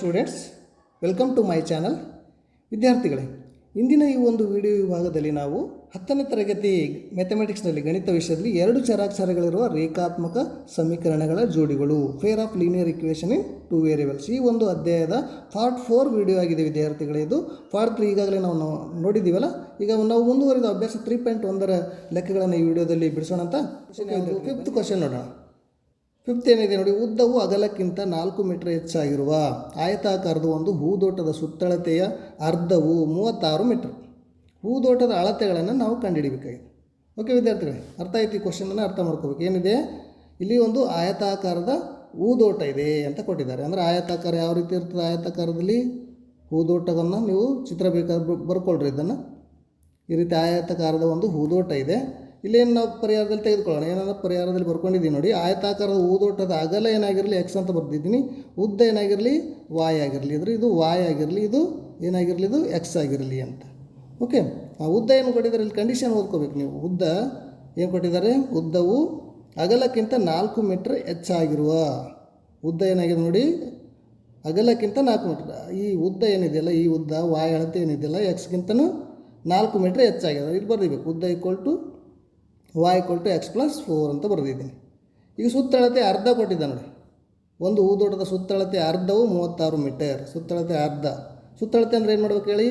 Students welcome to my channel ವಿದ್ಯಾರ್ಥಿಗಳೇ, ಇಂದಿನ ಈ ಒಂದು ವಿಡಿಯೋ ವಿಭಾಗದಲ್ಲಿ ನಾವು ಹತ್ತನೇ ತರಗತಿ ಮ್ಯಾಥಮೆಟಿಕ್ಸ್ನಲ್ಲಿ ಗಣಿತ ವಿಷಯದಲ್ಲಿ ಎರಡು ಚರಾಕ್ಷರಗಳಿರುವ ರೇಖಾತ್ಮಕ ಸಮೀಕರಣಗಳ ಜೋಡಿಗಳು pair of linear equation in two variables ಈ ಒಂದು ಅಧ್ಯಾಯದ ಪಾರ್ಟ್ ಫೋರ್ ವಿಡಿಯೋ ಆಗಿದೆ ವಿದ್ಯಾರ್ಥಿಗಳೇ, ಇದು ಪಾರ್ಟ್ ತ್ರೀ ಈಗಾಗಲೇ ನಾವು ನೋಡಿದ್ದೀವಲ್ಲ? ಈಗ ನಾವು ಮುಂದುವರಿದ ಅಭ್ಯಾಸ ತ್ರೀ ಪಾಯಿಂಟ್ ಒಂದರ ಲೆಕ್ಕಗಳನ್ನು ಈ ವಿಡಿಯೋದಲ್ಲಿ ಬಿಡಿಸೋಣ ಅಂತ ಫಿಫ್ತ್ ಕ್ವಶನ್ ನೋಡೋಣ. ಫಿಫ್ತ್ ಏನಿದೆ ನೋಡಿ, ಉದ್ದವು ಅಗಲಕ್ಕಿಂತ ನಾಲ್ಕು ಮೀಟರ್ ಹೆಚ್ಚಾಗಿರುವ ಆಯತಾಕಾರದ ಒಂದು ಹೂದೋಟದ ಸುತ್ತಳತೆಯ ಅರ್ಧವು ಮೂವತ್ತಾರು ಮೀಟರ್. ಹೂದೋಟದ ಅಳತೆಗಳನ್ನು ನಾವು ಕಂಡುಹಿಡಿಬೇಕಾಗಿದೆ. ಓಕೆ ವಿದ್ಯಾರ್ಥಿಗಳೇ, ಅರ್ಥ ಆಯ್ತು ಈ ಕ್ವಶನನ್ನು ಅರ್ಥ ಮಾಡ್ಕೋಬೇಕು. ಏನಿದೆ? ಇಲ್ಲಿ ಒಂದು ಆಯತಾಕಾರದ ಹೂದೋಟ ಇದೆ ಅಂತ ಕೊಟ್ಟಿದ್ದಾರೆ. ಅಂದರೆ ಆಯತಾಕಾರ ಯಾವ ರೀತಿ ಇರ್ತದೆ ಆಯತಾಕಾರದಲ್ಲಿ? ಹೂದೋಟವನ್ನು ನೀವು ಚಿತ್ರ ಬೇಕಾದ್ರೆ ಬರ್ಕೊಳ್ರಿ ಇದನ್ನು. ಈ ರೀತಿ ಆಯತಾಕಾರದ ಒಂದು ಹೂದೋಟ ಇದೆ. ಇಲ್ಲೇನು ನಾವು ಪರಿಹಾರದಲ್ಲಿ ತೆಗೆದುಕೊಳ್ಳೋಣ? ಏನಾದ್ರು ಪರಿಹಾರದಲ್ಲಿ ಬರ್ಕೊಂಡಿದ್ದೀನಿ ನೋಡಿ. ಆಯತಾಕಾರದ ಊದೋಟದ ಅಗಲ ಏನಾಗಿರಲಿ ಎಕ್ಸ್ ಅಂತ ಬರ್ತಿದ್ದೀನಿ ಉದ್ದ ಏನಾಗಿರಲಿ ವಾಯ್ ಆಗಿರಲಿ. ಅಂದರೆ ಇದು ವಾಯ್ ಆಗಿರಲಿ, ಇದು ಏನಾಗಿರಲಿ, ಇದು ಎಕ್ಸ್ ಆಗಿರಲಿ ಅಂತ. ಓಕೆ ಆ ಉದ್ದ ಏನು ಕೊಟ್ಟಿದ್ದಾರೆ? ಇಲ್ಲಿ ಕಂಡೀಷನ್ ಓದ್ಕೋಬೇಕು ನೀವು. ಉದ್ದ ಏನು ಕೊಟ್ಟಿದ್ದಾರೆ? ಉದ್ದವು ಅಗಲಕ್ಕಿಂತ ನಾಲ್ಕು ಮೀಟ್ರ್ ಹೆಚ್ಚಾಗಿರುವ. ಉದ್ದ ಏನಾಗಿದೆ ನೋಡಿ? ಅಗಲಕ್ಕಿಂತ ನಾಲ್ಕು ಮೀಟ್ರ್ ಈ ಉದ್ದ ಏನಿದೆಯಲ್ಲ, ಈ ಉದ್ದ ವಾಯ್ ಅಳತೆ ಏನಿದೆಯಲ್ಲ ಎಕ್ಸ್ಗಿಂತನೂ ನಾಲ್ಕು ಮೀಟ್ರ್ ಹೆಚ್ಚಾಗಿದೆ. ಇಲ್ಲಿ ಬರೀಬೇಕು ಉದ್ದ equal to y equal to x plus four ಅಂತ ಬರೆದಿದ್ದೀನಿ. ಈಗ ಸುತ್ತಳತೆ ಅರ್ಧ ಕೊಟ್ಟಿದ್ದ ನೋಡಿ. ಒಂದು ಊದೋಟದ ಸುತ್ತಳತೆ ಅರ್ಧವು ಮೂವತ್ತಾರು ಮೀಟರ್. ಸುತ್ತಳತೆ ಅರ್ಧ. ಸುತ್ತಳತೆ ಅಂದರೆ ಏನು ಮಾಡ್ಬೇಕು ಹೇಳಿ?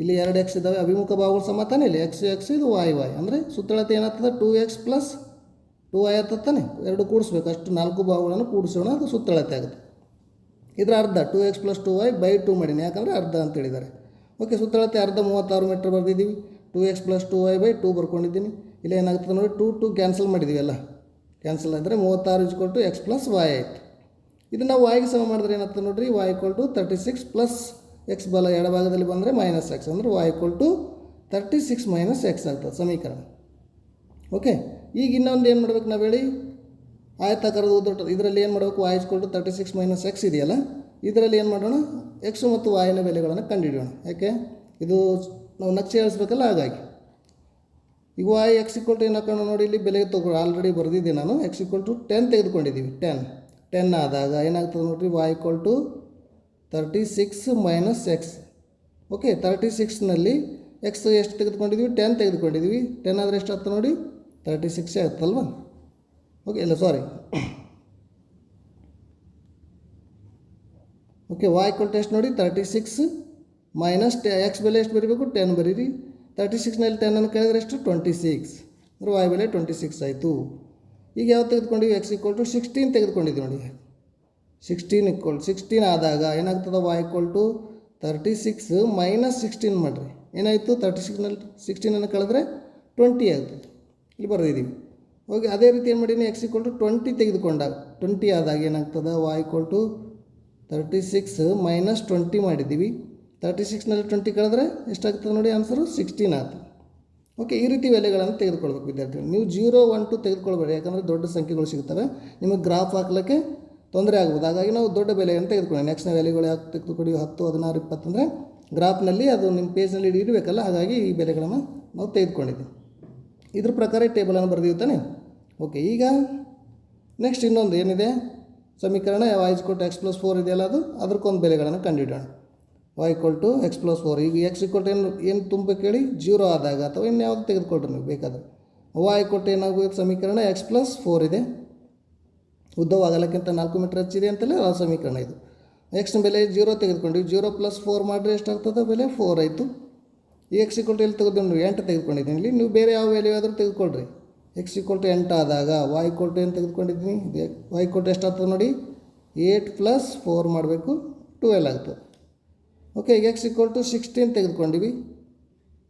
ಇಲ್ಲಿ ಎರಡು ಎಕ್ಸ್ ಇದ್ದಾವೆ ಅಭಿಮುಖ ಭಾಗಗಳು ಸಮತಾನೆ ಇಲ್ಲಿ ಎಕ್ಸ್ ಎಕ್ಸ್ ಇದು ವಾಯ್ ವಾಯ್ ಅಂದರೆ ಸುತ್ತಳತೆ ಏನಾಗ್ತದೆ? Two x plus two y ತಾನೆ. ಎರಡು ಕೂಡಿಸ್ಬೇಕು. ಅಷ್ಟು ನಾಲ್ಕು ಭಾಗಗಳನ್ನು ಕೂಡಿಸೋಣ, ಅದು ಸುತ್ತಳತೆ ಆಗುತ್ತೆ. ಇದರ ಅರ್ಧ two x plus two y by two ಮಾಡೀನಿ. ಯಾಕಂದರೆ ಅರ್ಧ ಅಂತ ಹೇಳಿದ್ದಾರೆ. ಓಕೆ ಸುತ್ತಳತೆ ಅರ್ಧ ಮೂವತ್ತಾರು metre ಬರೆದಿದ್ದೀವಿ. Two x plus two y by two ಬರ್ಕೊಂಡಿದ್ದೀನಿ. ಇಲ್ಲ ಏನಾಗುತ್ತೆ ನೋಡಿ ಟೂ ಟು ಕ್ಯಾನ್ಸಲ್ ಮಾಡಿದ್ದೀವಿ ಎಲ್ಲ ಕ್ಯಾನ್ಸಲ್ ಆದರೆ ಮೂವತ್ತಾರು equal to x plus y ಆಯಿತು. ಇದು ನಾವು ವಾಯ್ಗೆ ಸಮ ಮಾಡಿದ್ರೆ ಏನಾಗ್ತದೆ ನೋಡಿರಿ y equal to thirty six plus x ಬಲ ಎಡಭಾಗದಲ್ಲಿ ಬಂದರೆ ಮೈನಸ್ ಎಕ್ಸ್ ಅಂದರೆ y equal to thirty six minus x ಆಗ್ತದೆ ಸಮೀಕರಣ. ಓಕೆ ಈಗ ಇನ್ನೊಂದು ಏನು ಮಾಡ್ಬೇಕು ನಾವು ಹೇಳಿ? ಆಯ್ತ ಕರೆದು ದೊಡ್ಡ ಇದರಲ್ಲಿ ಏನು ಮಾಡಬೇಕು? Y equal to thirty six minus x ಇದೆಯಲ್ಲ? ಇದರಲ್ಲಿ ಏನು ಮಾಡೋಣ? ಎಕ್ಸು ಮತ್ತು ವಾಯಿನ ಬೆಲೆಗಳನ್ನು ಕಂಡುಹಿಡಿಯೋಣ. ಯಾಕೆ? ಇದು ನಾವು ನಕ್ಷೆ ಹೇಳಿಸ್ಬೇಕಲ್ಲ, ಹಾಗಾಗಿ. ಈಗ ವೈ ಎಕ್ಸ್ ಇಕ್ವಲ್ ಟು ಏನು ನೋಡಿ ಇಲ್ಲಿ ಬೆಲೆ ತಗೋ ಆಲ್ರೆಡಿ ಬರೆದಿದ್ದೆ ನಾನು. ಎಕ್ಸ್ ಇಕ್ವಲ್ ಟು ಟೆನ್ ತೆಗೆದುಕೊಂಡಿದ್ದೀವಿ. ಟೆನ್ ಟೆನ್ ಆದಾಗ ಏನಾಗ್ತದೆ ನೋಡಿರಿ? Y equal to thirty six minus x okay thirty ಸಿಕ್ಸ್ನಲ್ಲಿ x ಎಷ್ಟು ತೆಗೆದುಕೊಂಡಿದ್ವಿ ಟೆನ್ ತೆಗೆದುಕೊಂಡಿದ್ವಿ ಟೆನ್ ಆದರೆ ಎಷ್ಟು ಆಗ್ತದೆ ನೋಡಿ ತರ್ಟಿ ಸಿಕ್ಸೇ ಆಗ್ತಲ್ವಾ ಓಕೆ ಇಲ್ಲ ಸಾರಿ ಓಕೆ ವಾಯ್ ಕೊಟ್ಟು ಎಷ್ಟು ನೋಡಿ? Thirty six minus ten x ಬೆಲೆ ಎಷ್ಟು ಬರೀಬೇಕು? ಟೆನ್ ಬರೀರಿ. ತರ್ಟಿ ಸಿಕ್ಸ್ನಲ್ಲಿ ಟೆನ್ನನ್ನು ಕೇಳಿದ್ರೆ ಎಷ್ಟು? ಟ್ವೆಂಟಿ ಸಿಕ್ಸ್ ಅಂದರೆ ವಾಯ್ ಬೆಲೆ ಟ್ವೆಂಟಿ ಸಿಕ್ಸ್ ಆಯಿತು. ಈಗ ಯಾವ್ದು ತೆಗೆದುಕೊಂಡಿವಿ? ಎಕ್ಸ್ ಈಕ್ವಲ್ ಟು ಸಿಕ್ಸ್ಟೀನ್ ತೆಗೆದುಕೊಂಡಿದ್ವಿ ನೋಡಿ. ಸಿಕ್ಸ್ಟೀನ್ ಇಕ್ವಲ್ ಸಿಕ್ಸ್ಟೀನ್ ಆದಾಗ ಏನಾಗ್ತದೆ? Y equal to thirty six minus sixteen ಮಾಡಿರಿ. ಏನಾಯಿತು? ತರ್ಟಿ ಸಿಕ್ಸ್ನಲ್ಲಿ ಸಿಕ್ಸ್ಟೀನನ್ನು ಕಳೆದ್ರೆ ಟ್ವೆಂಟಿ ಆಗ್ತದೆ ಇಲ್ಲಿ ಬರೆದಿದ್ದೀವಿ. ಓಕೆ ಅದೇ ರೀತಿ ಏನು ಮಾಡೀನಿ? ಎಕ್ಸ್ ಈಕ್ವಲ್ ಟು ಟ್ವೆಂಟಿ ತೆಗೆದುಕೊಂಡಾಗ ಟ್ವೆಂಟಿ ಆದಾಗ ಏನಾಗ್ತದೆ? Y equal to thirty six minus twenty ಮಾಡಿದ್ದೀವಿ. ತರ್ಟಿ ಸಿಕ್ಸ್ನಲ್ಲಿ ಟ್ವೆಂಟಿ ಕಳೆದ್ರೆ ಎಷ್ಟಾಗ್ತದೆ ನೋಡಿ ಆನ್ಸರು ಸಿಕ್ಸ್ಟೀನ್ ಆಯ್ತು. ಓಕೆ ಈ ರೀತಿ ವ್ಯಾಲ್ಯೂಗಳನ್ನು ತೆಗೆದುಕೊಳ್ಬೇಕು ವಿದ್ಯಾರ್ಥಿಗಳು. ನೀವು ಜೀರೋ ಒನ್ ಟು ತೆಗೆದುಕೊಳ್ಬೇಡಿ, ಯಾಕಂದರೆ ದೊಡ್ಡ ಸಂಖ್ಯೆಗಳು ಸಿಗ್ತವೆ. ನಿಮಗೆ ಗ್ರಾಫ್ ಹಾಕ್ಲಿಕ್ಕೆ ತೊಂದರೆ ಆಗ್ಬೋದು ಹಾಗಾಗಿ ನಾವು ದೊಡ್ಡ ಬೆಲೆಯನ್ನು ತೆಗೆದುಕೊಳ್ಳಿ ನೆಕ್ಸ್ಟ್ ವ್ಯಾಲ್ಯೂಗಳು ಯಾಕೆ ತೆಗೆದುಕೊಡಿ? ಹತ್ತು, ಹದಿನಾರು ಇಪ್ಪತ್ತಂದರೆ ಗ್ರಾಫ್ನಲ್ಲಿ ಅದು ನಿಮ್ಮ ಪೇಜ್ನಲ್ಲಿ ಇಡಬೇಕಲ್ಲ ಹಾಗಾಗಿ ಈ ಬೆಲೆಗಳನ್ನು ನಾವು ತೆಗೆದುಕೊಂಡಿದ್ದೀವಿ. ಇದ್ರ ಪ್ರಕಾರ ಟೇಬಲನ್ನು ಬರೆದಿವಿ ತಾನೆ ಓಕೆ ಈಗ ನೆಕ್ಸ್ಟ್ ಇನ್ನೊಂದು ಏನಿದೆ? ಸಮೀಕರಣ ವಾಯ್ಸ್ ಕೊಟ್ಟು ಎಕ್ಸ್ ಪ್ಲಸ್ ಫೋರ್ ಇದೆಯಲ್ಲ ಅದು? ಅದಕ್ಕೊಂದು ಬೆಲೆಗಳನ್ನು ಕಂಡುಹಿಡೋಣ y equal to x plus four ಈಗ ಎಕ್ಸ್ ಇಕ್ವಲ್ ಟು ಏನು ಏನು ತುಂಬ ಕೇಳಿ? ಜೀರೋ ಆದಾಗ ಅಥವಾ ಇನ್ಯಾವುದು ತೆಗೆದುಕೊಳ್ರಿ ನೀವು ಬೇಕಾದರೆ. ವೈ ಕೊಟ್ಟು ಏನಾಗಬೇಕು ಸಮೀಕರಣ ಎಕ್ಸ್ ಪ್ಲಸ್ ಫೋರ್ ಇದೆ. ಉದ್ದವಾಗಲಕ್ಕಿಂತ ನಾಲ್ಕು ಮೀಟರ್ ಹಚ್ಚಿದೆ ಅಂತಲೇ ಆ ಸಮೀಕರಣ ಇದು. ಎಕ್ಸ್ನ ಬೆಲೆ ಜೀರೋ ತೆಗೆದುಕೊಂಡಿವಿ. ಜೀರೋ ಪ್ಲಸ್ ಫೋರ್ ಮಾಡಿದ್ರೆ ಎಷ್ಟಾಗ್ತದೆ? ಬೆಲೆ ಫೋರ್ ಆಯಿತು. ಈ ಎಕ್ಸ್ ಇಕ್ವಲ್ ಟು ಎಲ್ಲಿ ತೆಗೆದು ಎಂಟು ತೆಗೆದುಕೊಂಡಿದ್ದೀನಿ. ಇಲ್ಲಿ ನೀವು ಬೇರೆ ಯಾವ ವ್ಯಾಲ್ಯೂ ಆದರೂ ತೆಗೆದುಕೊಳ್ರಿ. ಎಕ್ಸ್ ಇಕ್ವಲ್ ಟು ಎಂಟು ಆದಾಗ ವೈ ಕೊಟ್ಟು ಏನು ತೆಗೆದುಕೊಂಡಿದ್ದೀನಿ? ವೈ ವಾಯ್ ಇಕ್ವಲ್ ಟು ಎಷ್ಟಾಗ್ತದೆ ನೋಡಿ? ಏಯ್ಟ್ ಪ್ಲಸ್ ಫೋರ್ ಮಾಡಬೇಕು. ಟ್ವೆಲ್ ಆಗ್ತದೆ. Okay x equal to sixteen ತೆಗೆದುಕೊಂಡಿವಿ.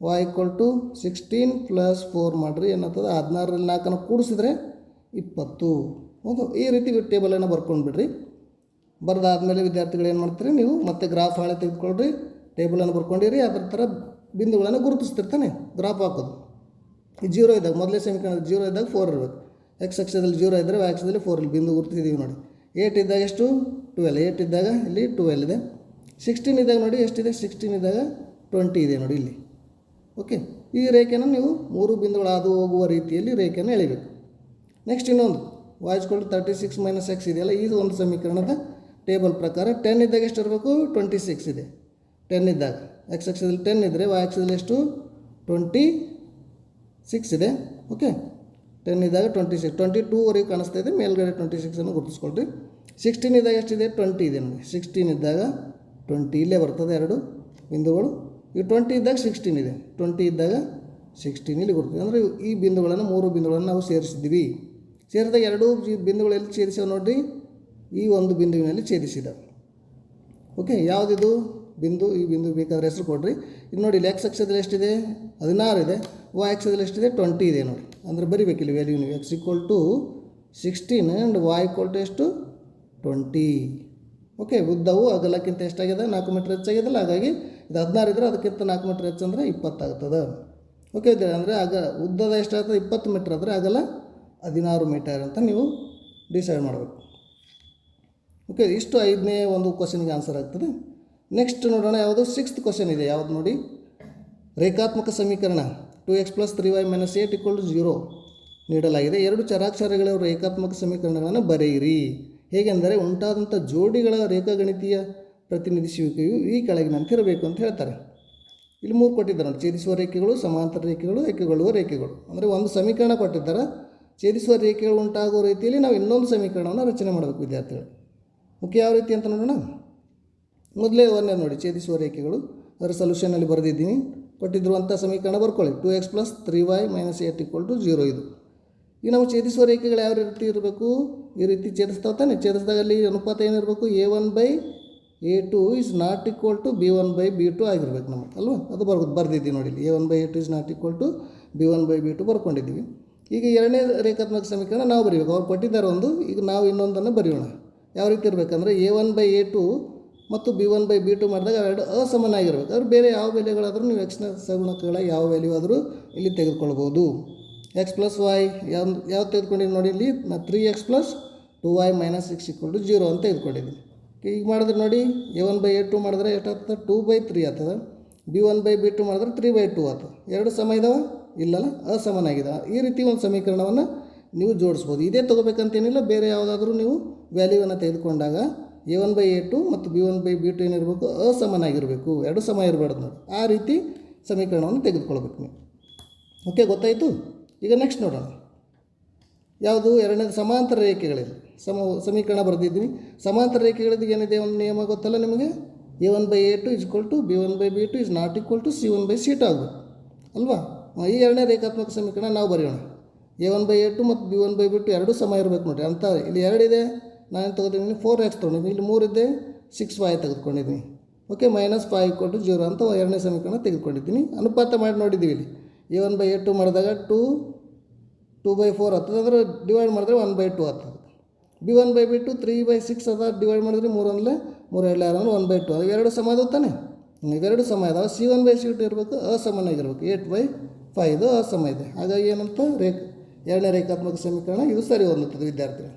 Y equal to sixteen plus four ಮಾಡಿರಿ, ಏನಾಗ್ತದೆ? ಹದಿನಾರರಲ್ಲಿ ನಾಲ್ಕನ್ನು ಕೂಡಿಸಿದ್ರೆ ಇಪ್ಪತ್ತು. ಹೌದು, ಈ ರೀತಿ ಟೇಬಲನ್ನು ಬರ್ಕೊಂಡು ಬಿಡ್ರಿ ಬರೆದಾದ್ಮೇಲೆ ವಿದ್ಯಾರ್ಥಿಗಳು ಏನು ಮಾಡ್ತೀರಿ ನೀವು? ಮತ್ತೆ ಗ್ರಾಫ್ ಹಾಳೆ ತೆಗೆದುಕೊಳ್ಳ್ರಿ ಟೇಬಲನ್ನು ಬರ್ಕೊಂಡಿರಿ, ಅದ್ರ ಥರ ಬಿಂದುಗಳನ್ನು ಗುರುತಿಸ್ತಿರ್ತಾನೆ ಗ್ರಾಫ್ ಹಾಕೋದು. ಈ ಜೀರೋ ಇದ್ದಾಗ, ಮೊದಲೇ ಸಮೀಕರಣ ಜೀರೋ ಇದ್ದಾಗ ಫೋರ್ ಇರಬೇಕು. ಎಕ್ಸ್ ಅಕ್ಷದಲ್ಲಿ ಜೀರೋ ಇದ್ದರೆ ವೈ ಫೋರ್ ಇಲ್ಲಿ ಬಿಂದು ಗುರುತಿದ್ದೀವಿ ನೋಡಿ. ಏಟ್ ಇದ್ದಾಗ ಎಷ್ಟು? ಟ್ವೆಲ್ ಏಟ್ ಇದ್ದಾಗ ಇಲ್ಲಿ ಟ್ವೆಲ್ ಇದೆ. ಸಿಕ್ಸ್ಟೀನ್ ಇದ್ದಾಗ ನೋಡಿ ಎಷ್ಟಿದೆ? ಸಿಕ್ಸ್ಟೀನ್ ಇದ್ದಾಗ ಟ್ವೆಂಟಿ ಇದೆ ನೋಡಿ ಇಲ್ಲಿ. ಓಕೆ ಈ ರೇಖೆನ ನೀವು ಮೂರು ಬಿಂದುಗಳು ಹಾದು ಹೋಗುವ ರೀತಿಯಲ್ಲಿ ರೇಖೆಯನ್ನು ಎಳಿಬೇಕು. ನೆಕ್ಸ್ಟ್ ಇನ್ನೊಂದು. ವಾಯ್ಸ್ಕೊಂಡು ತರ್ಟಿ ಸಿಕ್ಸ್ ಮೈನಸ್ ಎಕ್ಸ್ ಇದೆಯಲ್ಲ ಇದು ಒಂದು ಸಮೀಕರಣದ ಟೇಬಲ್ ಪ್ರಕಾರ ಟೆನ್ ಇದ್ದಾಗ ಎಷ್ಟು ಇರಬೇಕು? ಟ್ವೆಂಟಿ ಸಿಕ್ಸ್ ಇದೆ. ಟೆನ್ ಇದ್ದಾಗ. ಎಕ್ಸ್ ಎಕ್ಸದಲ್ಲಿ ಟೆನ್ ಇದ್ದರೆ ವೈ ಎಕ್ಸದಲ್ಲಿ ಎಷ್ಟು? ಟ್ವೆಂಟಿ ಸಿಕ್ಸ್ ಇದೆ. ಓಕೆ ಟೆನ್ ಇದ್ದಾಗ ಟ್ವೆಂಟಿ ಸಿಕ್ಸ್ ಟ್ವೆಂಟಿ ಟೂವರೆಗೆ ಕಾಣಿಸ್ತಾ ಇದೆ. ಮೇಲ್ಗಡೆ ಟ್ವೆಂಟಿ ಸಿಕ್ಸನ್ನು ಗುರುತಿಸ್ಕೊಳ್ರಿ. ಸಿಕ್ಸ್ಟೀನ್ ಇದ್ದಾಗ ಎಷ್ಟಿದೆ? ಟ್ವೆಂಟಿ ಇದೆ ನಮಗೆ ಸಿಕ್ಸ್ಟೀನ್ ಇದ್ದಾಗ ಟ್ವೆಂಟಿ ಇಲ್ಲೇ ಬರ್ತದೆ ಎರಡು ಬಿಂದುಗಳು. ಈಗ ಟ್ವೆಂಟಿ ಇದ್ದಾಗ ಸಿಕ್ಸ್ಟೀನ್ ಇದೆ. ಟ್ವೆಂಟಿ ಇದ್ದಾಗ ಸಿಕ್ಸ್ಟೀನ್ ಇಲ್ಲಿ ಬರ್ತದೆ ಅಂದರೆ ಈ ಬಿಂದುಗಳನ್ನು ಮೂರು ಬಿಂದುಗಳನ್ನು ನಾವು ಸೇರಿಸಿದ್ವಿ ಸೇರಿದಾಗ ಎರಡೂ ಜಿ- ಬಿಂದುಗಳು ಎಲ್ಲಿ ನೋಡಿ ನೋಡಿರಿ. ಈ ಒಂದು ಬಿಂದುವಿನಲ್ಲಿ ಛೇದಿಸಿದ ಓಕೆ ಯಾವುದಿದು? ಬಿಂದು, ಈ ಬಿಂದು ಬೇಕಾದ್ರೆ ಹೆಸರು ಕೊಡ್ರಿ. ಇದು ನೋಡಿ, ಇಲ್ಲಿ ಎಕ್ಸ್ ಅಕ್ಷದಲ್ಲಿ ಎಷ್ಟಿದೆ? ಹದಿನಾರು ಇದೆ. ವೈ ಅಕ್ಷದಲ್ಲಿ ಎಷ್ಟಿದೆ? ಟ್ವೆಂಟಿ ಇದೆ ನೋಡಿ. ಅಂದರೆ ಬರಿಬೇಕಿಲ್ಲ ವ್ಯಾಲ್ಯೂ ನೀವು. X equal to sixteen and y equal to ಎಷ್ಟು? ಟ್ವೆಂಟಿ ಓಕೆ, ಉದ್ದವು ಅಗಲಕ್ಕಿಂತ ಎಷ್ಟಾಗಿದೆ? ನಾಲ್ಕು ಮೀಟ್ರ್ ಹೆಚ್ಚಾಗಿದೆಲ್ಲ ಹಾಗಾಗಿ ಇದು ಹದಿನಾರು ಇದ್ದರೆ ಅದಕ್ಕಿಂತ ನಾಲ್ಕು ಮೀಟ್ರ್ ಹೆಚ್ಚಂದ್ರೆ ಇಪ್ಪತ್ತಾಗ್ತದೆ. ಓಕೆ ಅಂದರೆ ಆಗ ಉದ್ದದ ಎಷ್ಟಾಗ್ತದೆ? ಇಪ್ಪತ್ತು ಮೀಟ್ರ್ ಆದರೆ ಅಗಲ ಹದಿನಾರು ಮೀಟರ್ ಅಂತ ನೀವು ಡಿಸೈಡ್ ಮಾಡಬೇಕು. ಓಕೆ, ಇಷ್ಟು ಐದನೇ ಒಂದು ಕ್ವಶನ್ಗೆ ಆನ್ಸರ್ ಆಗ್ತದೆ. ನೆಕ್ಸ್ಟ್ ನೋಡೋಣ, ಯಾವುದು? ಸಿಕ್ಸ್ತ್ ಕ್ವಶನ್ ಇದೆ. ಯಾವುದು ನೋಡಿ? ರೇಖಾತ್ಮಕ ಸಮೀಕರಣ two x plus three y minus eight equal to zero ನೀಡಲಾಗಿದೆ. ಎರಡು ಚರಾಕ್ಷರಗಳ ರೇಖಾತ್ಮಕ ಸಮೀಕರಣಗಳನ್ನು ಬರೆಯಿರಿ. ಹೇಗೆಂದರೆ ಉಂಟಾದಂಥ ಜೋಡಿಗಳ ರೇಖಾಗಣಿತೀಯ ಪ್ರತಿನಿಧಿಸುವಿಕೆಯು ಈ ಕೆಳಗಿನಂತೆ ಇರಬೇಕು ಅಂತ ಹೇಳ್ತಾರೆ. ಇಲ್ಲಿ ಮೂರು ಕೊಟ್ಟಿದ್ದಾರೆ ನೋಡಿ, ಛೇದಿಸುವ ರೇಖೆಗಳು ಸಮಾಂತರ ರೇಖೆಗಳು ಏಕೆಗೊಳ್ಳುವ ರೇಖೆಗಳು. ಅಂದರೆ ಒಂದು ಸಮೀಕರಣ ಕೊಟ್ಟಿದ್ದಾರೆ. ಛೇದಿಸುವ ರೇಖೆಗಳು ಉಂಟಾಗುವ ರೀತಿಯಲ್ಲಿ ನಾವು ಇನ್ನೊಂದು ಸಮೀಕರಣವನ್ನು ರಚನೆ ಮಾಡಬೇಕು ವಿದ್ಯಾರ್ಥಿಗಳು. ಮುಖ್ಯ ಯಾವ ರೀತಿ ಅಂತ ನೋಡೋಣ. ಮೊದಲೇ ಒಂದೇ ನೋಡಿ, ಛೇದಿಸುವ ರೇಖೆಗಳು. ಅದರ ಸೊಲ್ಯೂಷನಲ್ಲಿ ಬರೆದಿದ್ದೀನಿ. ಕೊಟ್ಟಿರುವಂಥ ಸಮೀಕರಣ ಬರ್ಕೊಳ್ಳಿ. Two x plus three y minus eight equal to zero ಇದು. ಈಗ ನಾವು ಛೇದಿಸುವ ರೇಖೆಗಳು ಯಾವ ರೀತಿ ಇರಬೇಕು? ಈ ರೀತಿ ಛೇದಿಸ್ತಾವ ತಾನೆ. ಛೇದಿಸಿದಾಗ ಅಲ್ಲಿ ಅನುಪಾತ ಏನಿರಬೇಕು? A one by a two is not equal to b one by b two ಆಗಿರ್ಬೇಕು ನಮಗೆ, ಅಲ್ವಾ? ಅದು ಬರ್, ಬರ್ದಿದ್ದೀವಿ ನೋಡಿ a one by a two is not equal to b one by b two ಬರ್ಕೊಂಡಿದ್ದೀವಿ. ಈಗ ಎರಡನೇ ರೇಖಾತ್ಮಕ ಸಮೀಕರಣ ನಾವು ಬರೀಬೇಕು. ಅವ್ರು ಕೊಟ್ಟಿದ್ದಾರೆ ಒಂದು, ಈಗ ನಾವು ಇನ್ನೊಂದನ್ನು ಬರೆಯೋಣ. ಯಾವ ರೀತಿ ಇರಬೇಕಂದ್ರೆ a one by a two ಮತ್ತು b one by b two ಮಾಡಿದಾಗ ಎರಡು ಅಸಮಾನಾಗಿರ್ಬೇಕು ಅವ್ರು ಬೇರೆ ಯಾವ ಬೆಲೆಗಳಾದರೂ ನೀವು ಎಕ್ಸ್ನ ಸಗುಣಕಗಳ ಯಾವ ವ್ಯಾಲ್ಯೂ ಆದರೂ ಇಲ್ಲಿ ತೆಗೆದುಕೊಳ್ಬೋದು. ಎಕ್ಸ್ ಪ್ಲಸ್ ವೈ ಯಾವ ಯಾವ್ದು ತೆಗೆದುಕೊಂಡಿದ್ದೀನಿ ನೋಡಿ ಇಲ್ಲಿ, ನಾ three x plus two y minus six equal to zero ಅಂತ ತೆಗೆದುಕೊಂಡಿದ್ದೀನಿ. ಈಗ ಮಾಡಿದ್ರೆ ನೋಡಿ a one by a two ಮಾಡಿದ್ರೆ ಎಷ್ಟಾಗ್ತದೆ ಟೂ ಬೈ ತ್ರೀ ಆಗ್ತದೆ. B one by b two ಮಾಡಿದ್ರೆ ತ್ರೀ ಬೈ ಟು ಆಗ್ತದೆ. ಎರಡು ಸಮ ಇದಾವೆ? ಇಲ್ಲಲ್ಲ ಅಸಮನಾಗಿದೆ ಈ ರೀತಿ ಒಂದು ಸಮೀಕರಣವನ್ನು ನೀವು ಜೋಡಿಸ್ಬೋದು. ಇದೇ ತೊಗೋಬೇಕಂತೇನಿಲ್ಲ, ಬೇರೆ ಯಾವುದಾದ್ರೂ ನೀವು ವ್ಯಾಲ್ಯೂವನ್ನು ತೆಗೆದುಕೊಂಡಾಗ a one by a two ಮತ್ತು b one by b two ಏನಿರಬೇಕು, ಅಸಮನಾಗಿರಬೇಕು. ಎರಡು ಸಮ ಇರಬಾರ್ದು ನೋಡಿ ಆ ರೀತಿ ಸಮೀಕರಣವನ್ನು ತೆಗೆದುಕೊಳ್ಬೇಕು ನೀವು. ಓಕೆ ಗೊತ್ತಾಯಿತು? ಈಗ ನೆಕ್ಸ್ಟ್ ನೋಡೋಣ. ಯಾವುದು? ಎರಡನೇದು ಸಮಾಂತರ ರೇಖೆಗಳಿದೆ. ಸಮ, ಸಮೀಕರಣ ಬರೆದಿದ್ದೀನಿ. ಸಮಾಂತರ ರೇಖೆಗಳಿದ್ದು ಏನಿದೆ? ಒಂದು ನಿಯಮ ಗೊತ್ತಲ್ಲ ನಿಮಗೆ? A one by a two is equal to b one by b two is not equal to c one by c two ಆಗಬೇಕು ಅಲ್ವಾ? ಈ ಎರಡನೇ ರೇಖಾತ್ಮಕ ಸಮೀಕರಣ ನಾವು ಬರೆಯೋಣ. A one by a two ಮತ್ತು b one by b two ಎರಡೂ ಸಮ ಇರಬೇಕು ನೋಡಿರಿ. ಅಂತ ಇಲ್ಲಿ ಎರಡಿದೆ ನಾನು ತೆಗೆದಿದ್ದೀನಿ? ಫೋರ್ ಎಕ್ಸ್ ತೊಗೊಂಡಿದ್ದೀನಿ. ಇಲ್ಲಿ ಮೂರಿದೆ six y ತೆಗೆದುಕೊಂಡಿದ್ದೀನಿ. Okay minus five equal to zero ಅಂತ ಎರಡನೇ ಸಮೀಕರಣ ತೆಗೆದುಕೊಂಡಿದ್ದೀನಿ. ಅನುಪಾತ ಮಾಡಿ ನೋಡಿದ್ದೀವಿ ಇಲ್ಲಿ. A one by a two ಮಾಡಿದಾಗ ಟು ಟೂ ಬೈ ಫೋರ್ ಹತ್ತದ, ಅಂದ್ರೆ ಡಿವೈಡ್ ಮಾಡಿದ್ರೆ ಒನ್ ಬೈ ಟು ಹತ್ತದ. B one by b two three by six ಅದ ಡಿವೈಡ್ ಮಾಡಿದ್ರೆ ಮೂರು ಒಂದಲೇ ಮೂರು ಎರಡು ಆರು ಅಂದ್ರೆ ಒನ್ ಬೈ ಟು ಎರಡು ಸಮ ಅದಾವ ತಾನೆ? ಇವೆರಡು ಸಮ ಇದಾವೆ. C one by c two ಇರಬೇಕು ಅಸಮಾನಾಗಿರ್ಬೇಕು ಏಟ್ ಬೈ ಫೈದು ಇದು ಅಸಮ ಇದೆ. ಹಾಗಾಗಿ ಏನಂತ? ರೇಖ, ಎರಡನೇ ರೇಖಾತ್ಮಕ ಸಮೀಕರಣ ಇದು ಸರಿ ಹೊಂದುತ್ತದೆ ವಿದ್ಯಾರ್ಥಿಗಳು.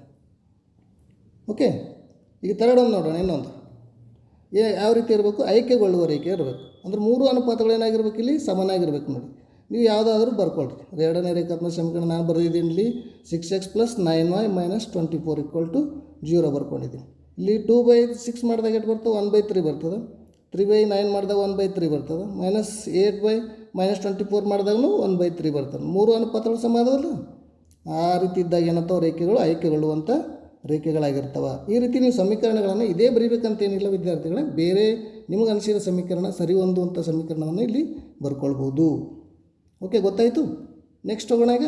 ಓಕೆ ಈಗ ಥರ್ಡ್ ಒಂದು ನೋಡೋಣ, ಇನ್ನೊಂದು. ಯಾವ ರೀತಿ ಇರಬೇಕು? ಆಯ್ಕೆಗೊಳ್ಳುವ ರೇಖೆ ಇರಬೇಕು. ಅಂದ್ರೆ ಮೂರು ಅನುಪಾತಗಳು ಏನಾಗಿರ್ಬೇಕು ಇಲ್ಲಿ? ಸಮನಾಗಿರ್ಬೇಕು ನೋಡಿ. ನೀವು ಯಾವುದಾದ್ರೂ ಬರ್ಕೊಳ್ರಿ. ಎರಡನೇ ರೇಖಾತ್ಮಕ ಸಮೀಕರಣ ನಾನು ಬರೆದಿದ್ದೀನಿ ಇಲ್ಲಿ. Six x plus nine y minus twenty four equal to zero ಬರ್ಕೊಂಡಿದ್ದೀನಿ. ಇಲ್ಲಿ ಟೂ ಬೈ ಸಿಕ್ಸ್ ಮಾಡಿದಾಗ ಎಷ್ಟು ಬರ್ತದೆ? ಒನ್ ಬೈ ತ್ರೀ ಬರ್ತದೆ. ತ್ರೀ ಬೈ ನೈನ್ ಮಾಡಿದಾಗ ಒನ್ ಬೈ ತ್ರೀ ಬರ್ತದೆ. Minus eight by minus twenty four ಮಾಡಿದಾಗೂ one by three ಬರ್ತದೆ. ಮೂರು ಅನುಪಾತಗಳು ಸಮ ಆ ರೀತಿ ಇದ್ದಾಗ ಏನಂತಾವ ರೇಖೆಗಳು ಆಯ್ಕೆಗೊಳ್ಳುವಂಥ ರೇಖೆಗಳಾಗಿರ್ತವೆ. ಈ ರೀತಿ ನೀವು ಸಮೀಕರಣಗಳನ್ನು ಇದೇ ಬರೀಬೇಕಂತೇನಿಲ್ಲ ವಿದ್ಯಾರ್ಥಿಗಳೇ. ಬೇರೆ ನಿಮಗೆ ಅನಿಸಿದ ಸಮೀಕರಣ ಸರಿ ಹೊಂದುವಂಥ ಸಮೀಕರಣವನ್ನು ಇಲ್ಲಿ ಬರ್ಕೊಳ್ಬೋದು. ಓಕೆ ಗೊತ್ತಾಯಿತು. ನೆಕ್ಸ್ಟ್ ಹೋಗೋಣ ಈಗ.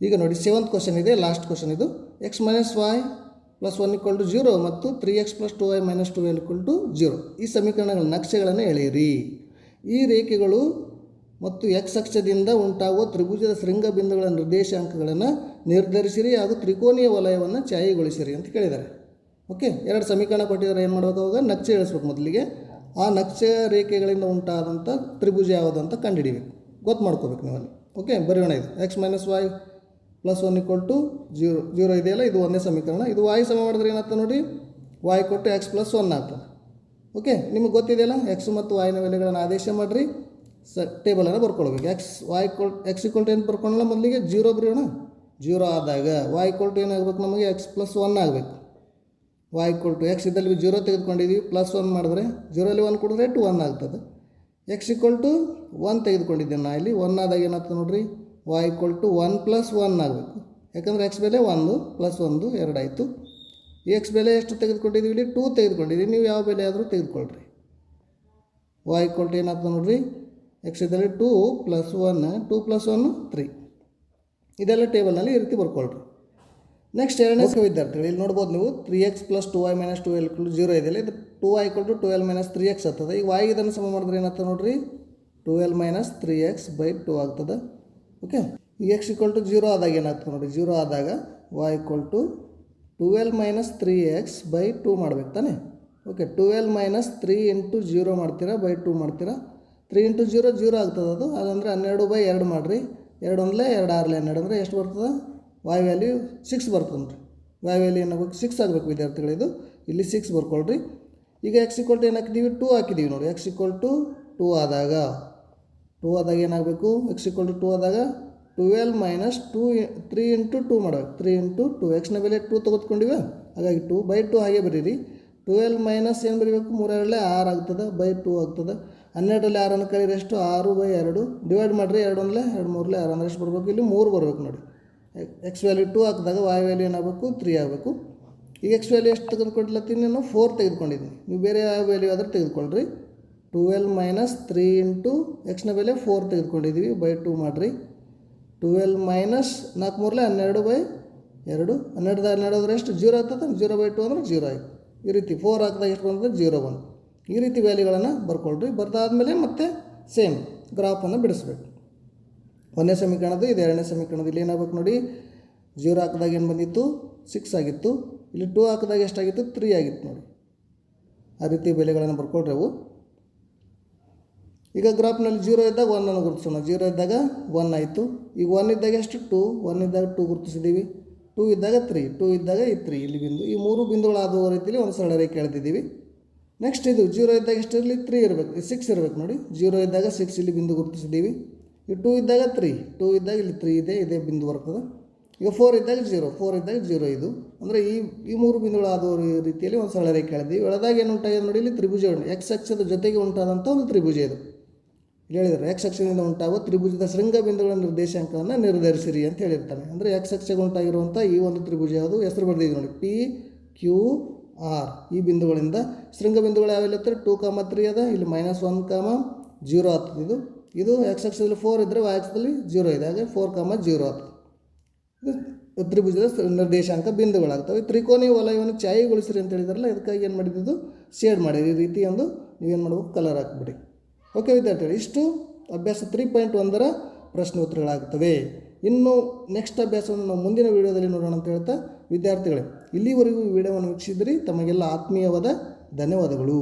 ಈಗ ನೋಡಿ ಸೆವೆಂತ್ ಕ್ವಶನ್ ಇದೆ ಲಾಸ್ಟ್ ಕ್ವಶನ್ ಇದು. X minus y plus one equal to zero ಮತ್ತು three x plus two y minus twelve equal to zero ಈ ಸಮೀಕರಣಗಳ ನಕ್ಷೆಗಳನ್ನು ಎಳೆಯಿರಿ. ಈ ರೇಖೆಗಳು ಮತ್ತು ಎಕ್ಸ್ ಅಕ್ಷದಿಂದ ಉಂಟಾಗುವ ತ್ರಿಭುಜದ ಶೃಂಗ ಬಿಂದುಗಳ ನಿರ್ದೇಶಾಂಕಗಳನ್ನು ನಿರ್ಧರಿಸಿರಿ ಹಾಗೂ ತ್ರಿಕೋನೀಯ ವಲಯವನ್ನು ಛಾಯೆಗೊಳಿಸಿರಿ ಅಂತ ಕೇಳಿದ್ದಾರೆ. ಓಕೆ ಎರಡು ಸಮೀಕರಣ ಕೊಟ್ಟಿದ್ದಾರೆ, ಏನು ಮಾಡಬೇಕು ಅವಾಗ? ನಕ್ಷೆ ಇಳಿಸ್ಬೇಕು ಮೊದಲಿಗೆ. ಆ ನಕ್ಷೆ ರೇಖೆಗಳಿಂದ ಉಂಟಾದಂಥ ತ್ರಿಭುಜ ಯಾವುದು ಅಂತ ಕಂಡುಹಿಡಿಬೇಕು. ಗೊತ್ತು ಮಾಡ್ಕೋಬೇಕು ನೀವಲ್ಲಿ. ಓಕೆ ಬರೆಯೋಣ ಇದು. X minus y plus one equal to zero zero ಇದೆಯಲ್ಲ? ಇದು ಒಂದೇ ಸಮೀಕರಣ. ಇದು ವಾಯ್ ಸಮ ಮಾಡಿದ್ರೆ ಏನಾಗ್ತದೆ ನೋಡಿ? ವಾಯ್ ಕೊಟ್ಟು ಎಕ್ಸ್ ಪ್ಲಸ್ ಒನ್ ಆಗ್ತದೆ. ಓಕೆ ನಿಮಗೆ ಗೊತ್ತಿದೆಯಲ್ಲ? ಎಕ್ಸ್ ಮತ್ತು ವಾಯ್ನ ಬೆಲೆಗಳನ್ನು ಆದೇಶ ಮಾಡಿರಿ. ಸ ಟೇಬಲನ್ನು ಬರ್ಕೊಳ್ಬೇಕು. X y ಕೊಲ್ x equal to ಏನು ಬರ್ಕೊಳ್ಳೋಣ ಮೊದಲಿಗೆ? ಜೀರೋ ಬರೆಯೋಣ. ಜೀರೋ ಆದಾಗ ವಾಯ್ ಕೊಲ್ ಟು ಏನಾಗಬೇಕು ನಮಗೆ? ಎಕ್ಸ್ ಪ್ಲಸ್ ಒನ್ ಆಗಬೇಕು. ವಾಯ್ ಇಕ್ವಲ್ ಟು ಎಕ್ಸ್ ಇದರಲ್ಲಿ ಜೀರೋ ತೆಗೆದುಕೊಂಡಿದ್ದೀವಿ ಪ್ಲಸ್ ಒನ್ ಮಾಡಿದ್ರೆ ಜೀರೋಲಿ ಒನ್ ಕೊಡಿದ್ರೆ ಟು ಒನ್ ಆಗ್ತದೆ. ಎಕ್ಸ್ ಇಕ್ವಲ್ ಟು ಒನ್ ತೆಗೆದುಕೊಂಡಿದ್ದೀನಿ ನಾ ಇಲ್ಲಿ ಒನ್ ಆದಾಗ ಏನಾಗ್ತದೆ ನೋಡಿರಿ? Y equal to one plus one ಆಗಬೇಕು. ಯಾಕಂದರೆ ಎಕ್ಸ್ ಬೆಲೆ ಒಂದು ಪ್ಲಸ್ ಒಂದು ಎರಡಾಯಿತು. ಎಕ್ಸ್ ಬೆಲೆ ಎಷ್ಟು ತೆಗೆದುಕೊಂಡಿದ್ದೀವಿ ಇಲ್ಲಿ? ಟೂ ತೆಗೆದುಕೊಂಡಿದ್ದೀವಿ ನೀವು ಯಾವ ಬೆಲೆ ಆದರೂ ತೆಗೆದುಕೊಳ್ರಿ. ವಾಯ್ ಇಕ್ವಲ್ ಟು ಏನಾಗ್ತದೆ ನೋಡ್ರಿ? ಎಕ್ಸ್ ಇದರಲ್ಲಿ two plus one two plus one three ಇದೆಲ್ಲ ಟೇಬಲ್ನಲ್ಲಿ ಈ ರೀತಿ ಬರ್ಕೊಳ್ರಿ. ನೆಕ್ಸ್ಟ್ ಎರಡನೇ ವಿದ್ಯಾರ್ಥಿಗಳು ಇಲ್ಲಿ ನೋಡ್ಬೋದು ನೀವು three x plus two y minus twelve zero ಇದೆಯಲ್ಲ ಇದು. Two y to twelve minus three x ಆಗ್ತದೆ. ಈಗ ವೈ ಇದನ್ನು ಸಮ ಮಾಡಿದ್ರೆ ಏನಾಗ್ತದೆ ನೋಡಿರಿ? Twelve minus three x by two ಆಗ್ತದೆ. ಓಕೆ ಈಗ ಎಕ್ಸ್ ಈಕ್ವಲ್ ಟು ಜೀರೋ ಆದಾಗ ಏನಾಗ್ತದೆ ನೋಡಿ ಜೀರೋ ಆದಾಗ y equal to twelve minus three x by two ಮಾಡ್ಬೇಕು ತಾನೆ? Okay twelve minus three into zero ಮಾಡ್ತೀರಾ? ಬೈ ಟು ಮಾಡ್ತೀರಾ? ತ್ರೀ ಇಂಟು ಜೀರೋ ಜೀರೋ ಆಗ್ತದೆ ಅದು. ಅದಂದರೆ ಹನ್ನೆರಡು ಬೈ ಎರಡು ಮಾಡಿರಿ. ಎರಡು ಒಂದಲೇ ಎರಡು ಆರಲೆ ಹನ್ನೆರಡು ಅಂದರೆ ಎಷ್ಟು ಬರ್ತದೆ? ವಾಯ್ ವ್ಯಾಲ್ಯೂ ಸಿಕ್ಸ್ ಬರ್ಕೊಂಡ್ರಿ. ವೈ ವಾಯ್ ವ್ಯಾಲ್ಯೂ ಏನಾಗಬೇಕು ಸಿಕ್ಸ್ ಆಗಬೇಕು ವಿದ್ಯಾರ್ಥಿಗಳಿದು ಇಲ್ಲಿ ಸಿಕ್ಸ್ ಬರ್ಕೊಳ್ರಿ. ಈಗ ಎಕ್ಸ್ ಇಕ್ವಲ್ ಟು ಏನು ಹಾಕಿದ್ದೀವಿ ಟೂ ಹಾಕಿದ್ದೀವಿ ನೋಡಿ. ಎಕ್ಸ್ ಇಕ್ವಲ್ ಟು ಟೂ ಆದಾಗ ಟೂ ಆದಾಗ ಏನಾಗಬೇಕು ಎಕ್ಸ್ ಇಕ್ವಲ್ ಟು ಟೂ ಆದಾಗ twelve minus two three into two ಮಾಡಬೇಕು. ತ್ರೀ ಇಂಟು ಟು ಎಕ್ಸ್ನ ಬೆಲೆ ಟೂ ತೆಗೆದುಕೊಂಡಿವೆ. ಹಾಗಾಗಿ ಟೂ ಬೈ ಟು ಹಾಗೆ ಬರೀರಿ. ಟುವೆಲ್ ಮೈನಸ್ ಏನು ಬರೀಬೇಕು? ಮೂರರಲ್ಲೇ ಆರು ಆಗ್ತದೆ. ಬೈ ಟೂ ಆಗ್ತದೆ. ಹನ್ನೆರಡರಲ್ಲಿ ಆರನ್ನು ಕರೀರಿ ಎಷ್ಟು? ಆರು ಬೈ ಎರಡು. ಡಿವೈಡ್ ಮಾಡಿರಿ. ಎರಡು ಒಂದಲೇ ಎರಡು ಮೂರಲ್ಲೇ ಆರು ಅಂದರೆ ಎಷ್ಟು ಬರಬೇಕು? ಇಲ್ಲಿ ಮೂರು ಬರಬೇಕು ನೋಡಿ. ಎಕ್ಸ್ ವ್ಯಾಲ್ಯೂ ಟೂ ಹಾಕಿದಾಗ ವೈ ವ್ಯಾಲ್ಯೂ ಏನಾಗಬೇಕು? ತ್ರೀ ಆಗಬೇಕು. ಈಗ ಎಕ್ಸ್ ವ್ಯಾಲ್ಯೂ ಎಷ್ಟು ತೆಗೆದುಕೊಂಡಿಲ್ಲತ್ತೀನಿ ನಾನು ಫೋರ್ ತೆಗೆದುಕೊಂಡಿದ್ದೀನಿ. ನೀವು ಬೇರೆ ಯಾವ ವ್ಯಾಲ್ಯೂ ಆದರೂ ತೆಗೆದುಕೊಳ್ಳ್ರಿ ಟುವೆಲ್ ಮೈನಸ್ ತ್ರೀ ಇಂಟು ಎಕ್ಸ್ನ ಬೆಲೆ ಫೋರ್ ತೆಗೆದುಕೊಂಡಿದ್ದೀವಿ. ಬೈ ಟೂ ಮಾಡಿರಿ. ಟುವೆಲ್ ಮೈನಸ್ ನಾಲ್ಕು ಮೂರಲೆ ಹನ್ನೆರಡು ಬೈ ಎರಡು. ಹನ್ನೆರಡು ಹನ್ನೆರಡು ಅಂದರೆ ಎಷ್ಟು? ಜೀರೋ ಆಗ್ತದೆ. ಜೀರೋ ಬೈ ಟು ಅಂದ್ರೆ ಜೀರೋ ಆಯ್ತು. ಈ ರೀತಿ ಫೋರ್ ಹಾಕಿದಾಗ ಎಷ್ಟು ಬಂದರೆ ಜೀರೋ ಒನ್ ಈ ರೀತಿ ವ್ಯಾಲ್ಯೂಗಳನ್ನು ಬರ್ಕೊಳ್ರಿ. ಬರ್ದಾದ್ಮೇಲೆ ಮತ್ತೆ ಸೇಮ್ ಗ್ರಾಫನ್ನು ಬಿಡಿಸ್ಬೇಕು. ಒಂದನೇ ಸಮೀಕರಣದ್ದು, ಇದು ಎರಡನೇ ಸಮೀಕರಣದ ಇಲ್ಲಿ ಏನಾಗಬೇಕು ನೋಡಿ ಜೀರೋ ಹಾಕಿದಾಗ ಏನು ಬಂದಿತ್ತು? ಸಿಕ್ಸ್ ಆಗಿತ್ತು. ಇಲ್ಲಿ ಟೂ ಹಾಕಿದಾಗ ಎಷ್ಟಾಗಿತ್ತು? ತ್ರೀ ಆಗಿತ್ತು ನೋಡಿ. ಆ ರೀತಿ ಬೆಲೆಗಳನ್ನು ಬರ್ಕೊಳ್ರಿ ಅವು. ಈಗ ಗ್ರಾಫ್ನಲ್ಲಿ ಜೀರೋ ಇದ್ದಾಗ ಒನ್ನನ್ನು ಗುರುತಿಸೋಣ. ಜೀರೋ ಇದ್ದಾಗ ಒನ್ ಆಯಿತು. ಈಗ ಒನ್ ಇದ್ದಾಗ ಎಷ್ಟು? ಟೂ ಒನ್ ಇದ್ದಾಗ ಟೂ ಗುರುತಿಸಿದ್ದೀವಿ ಟೂ ಇದ್ದಾಗ ತ್ರೀ ಟೂ ಇದ್ದಾಗ ಈ ತ್ರೀ ಇಲ್ಲಿ ಬಿಂದು. ಈ ಮೂರು ಬಿಂದುಗಳಾದ ರೀತಿಯಲ್ಲಿ ಒಂದು ಸರಳ ರೇಖೆ ಎಳೆದಿದ್ದೀವಿ ನೆಕ್ಸ್ಟ್ ಇದು ಜೀರೋ ಇದ್ದಾಗ ಎಷ್ಟು ಇರಲಿ? ತ್ರೀ ಇರಬೇಕು. ಸಿಕ್ಸ್ ಇರಬೇಕು ನೋಡಿ. ಜೀರೋ ಇದ್ದಾಗ ಸಿಕ್ಸ್ ಇಲ್ಲಿ ಬಿಂದು ಗುರುತಿಸಿದ್ದೀವಿ ಈ ಟೂ ಇದ್ದಾಗ ತ್ರೀ ಟೂ ಇದ್ದಾಗ ಇಲ್ಲಿ ತ್ರೀ ಇದೆ, ಇದೇ ಬಿಂದು ಬರ್ತದೆ. ಈಗ ಫೋರ್ ಇದ್ದಾಗ ಜೀರೋ ಫೋರ್ ಇದ್ದಾಗ ಜೀರೋ ಇದು. ಅಂದರೆ ಈ ಈ ಮೂರು ಬಿಂದುಗಳಾದ ರೀತಿಯಲ್ಲಿ ಒಂದು ಸರಳ ರೇಖೆ ಹೇಳಿದ್ವಿ ಒಳದಾಗ ಏನು ಉಂಟಾಗಿದೆ ನೋಡಿ ಇಲ್ಲಿ ತ್ರಿಭುಜ ಎಕ್ಸ್ ಅಕ್ಷದ ಜೊತೆಗೆ ಉಂಟಾದಂಥ ಒಂದು ತ್ರಿಭುಜ ಇದು. ಇಲ್ಲಿ ಹೇಳಿದ್ದಾರೆ ಎಕ್ಸ್ ಅಕ್ಷದಿಂದ ಉಂಟಾಗುವ ತ್ರಿಭುಜದ ಶೃಂಗ ಬಿಂದುಗಳ ನಿರ್ದೇಶಾಂಕವನ್ನು ನಿರ್ಧರಿಸಿರಿ ಅಂತ ಹೇಳಿರ್ತಾನೆ. ಅಂದರೆ ಎಕ್ಸ್ ಅಕ್ಷಗೆ ಉಂಟಾಗಿರುವಂಥ ಈ ಒಂದು ತ್ರಿಭುಜ ಯಾವುದು? ಹೆಸರು ಬರೆದಿದೆ ನೋಡಿ. ಪಿ ಕ್ಯೂ ಆರ್ ಈ ಬಿಂದುಗಳಿಂದ ಶೃಂಗ ಬಿಂದುಗಳು ಯಾವೆಲ್ಲ ಟೂ ಕಾಮ ತ್ರೀ ಅದ. ಇಲ್ಲಿ ಮೈನಸ್ ಒನ್ ಕಾಮ ಜೀರೋ ಆಗ್ತದೆ ಇದು. ಇದು ಎಕ್ಸ್ ಅಕ್ಷದಲ್ಲಿ ಫೋರ್ ಇದ್ದರೆ ವೈ ಅಕ್ಷದಲ್ಲಿ ಜೀರೋ ಇದೆ. ಹಾಗೆ ಫೋರ್ ಕಾಮ ಜೀರೋ ಇದು ತ್ರಿಭುಜದ ನಿರ್ದೇಶಾಂಕ ಬಿಂದುಗಳಾಗ್ತವೆ. ತ್ರಿಕೋನಿ ವಲಯವನ್ನು ಛಾಯೆಗೊಳಿಸ್ರಿ ಅಂತ ಹೇಳಿದಾರಲ್ಲ ಇದಕ್ಕಾಗಿ ಏನು ಮಾಡಿದ್ದು ಶೇಡ್ ಮಾಡಿ ಈ ರೀತಿ ಒಂದು ನೀವೇನು ಮಾಡಬೇಕು? ಕಲರ್ ಹಾಕ್ಬಿಡಿ. ಓಕೆ ವಿದ್ಯಾರ್ಥಿಗಳು, ಇಷ್ಟು ಅಭ್ಯಾಸ ತ್ರೀ ಪಾಯಿಂಟ್ ಒಂದರ ಪ್ರಶ್ನೆ ಉತ್ತರಗಳಾಗ್ತವೆ. ಇನ್ನು ನೆಕ್ಸ್ಟ್ ಅಭ್ಯಾಸವನ್ನು ನಾವು ಮುಂದಿನ ವೀಡಿಯೋದಲ್ಲಿ ನೋಡೋಣ ಅಂತ ಹೇಳ್ತಾ ವಿದ್ಯಾರ್ಥಿಗಳೇ, ಇಲ್ಲಿವರೆಗೂ ಈ ವಿಡಿಯೋವನ್ನು ವೀಕ್ಷಿಸಿದ್ರಿ. ತಮಗೆಲ್ಲ ಆತ್ಮೀಯವಾದ ಧನ್ಯವಾದಗಳು.